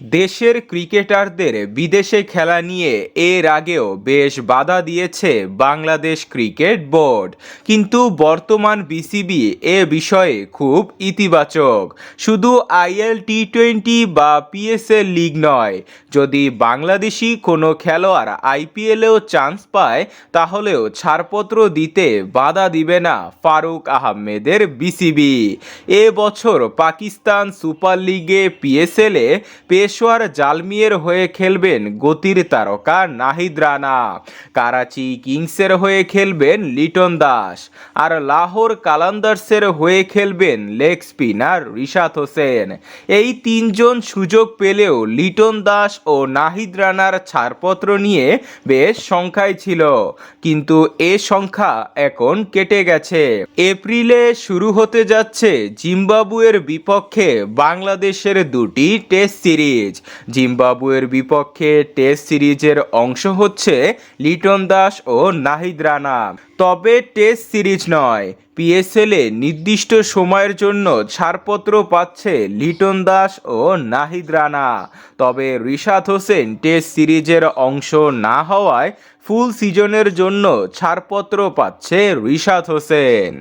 দেশের ক্রিকেটারদের বিদেশে খেলা নিয়ে এর আগেও বেশ বাধা দিয়েছে বাংলাদেশ ক্রিকেট বোর্ড। কিন্তু বর্তমান বিসিবি এ বিষয়ে খুব ইতিবাচক। শুধু আইএল টি টোয়েন্টি বা পিএসএল লিগ নয়, যদি বাংলাদেশি কোনো খেলোয়াড় আইপিএলেও চান্স পায়, তাহলেও ছাড়পত্র দিতে বাধা দিবে না ফারুক আহমেদের বিসিবি। এ বছর পাকিস্তান সুপার লিগে পিএসএলে পেশোয়ার জালমিয়ের হয়ে খেলবেন গতির তারকা নাহিদ রানা। করাচি কিংসের হয়ে খেলবেন লিটন দাস। আর লাহোর কালান্দার্সের হয়ে খেলবেন লেগ স্পিনার রিশাদ হোসেন। এই তিনজন সুযোগ পেলেও লিটন দাস ও নাহিদ রানার ছাড়পত্র নিয়ে বেশ সংখ্যায় ছিল। কিন্তু এ সংখ্যা এখন কেটে গেছে। এপ্রিলে শুরু হতে যাচ্ছে জিম্বাবুয়ের বিপক্ষে বাংলাদেশের দুটি টেস্ট সিরিজ। জিম্বাবুয়ের বিপক্ষে টেস্ট সিরিজের অংশ হচ্ছে লিটন দাস ও নাহিদ রানা। তবে টেস্ট সিরিজ নয়, পিএসএলে নির্দিষ্ট সময়ের জন্য ছাড়পত্র পাচ্ছে লিটন দাস ও নাহিদ রানা। তবে রিশাদ হোসেন টেস্ট সিরিজের অংশ না হওয়ায় ফুল সিজনের জন্য ছাড়পত্র পাচ্ছে রিশাদ হোসেন।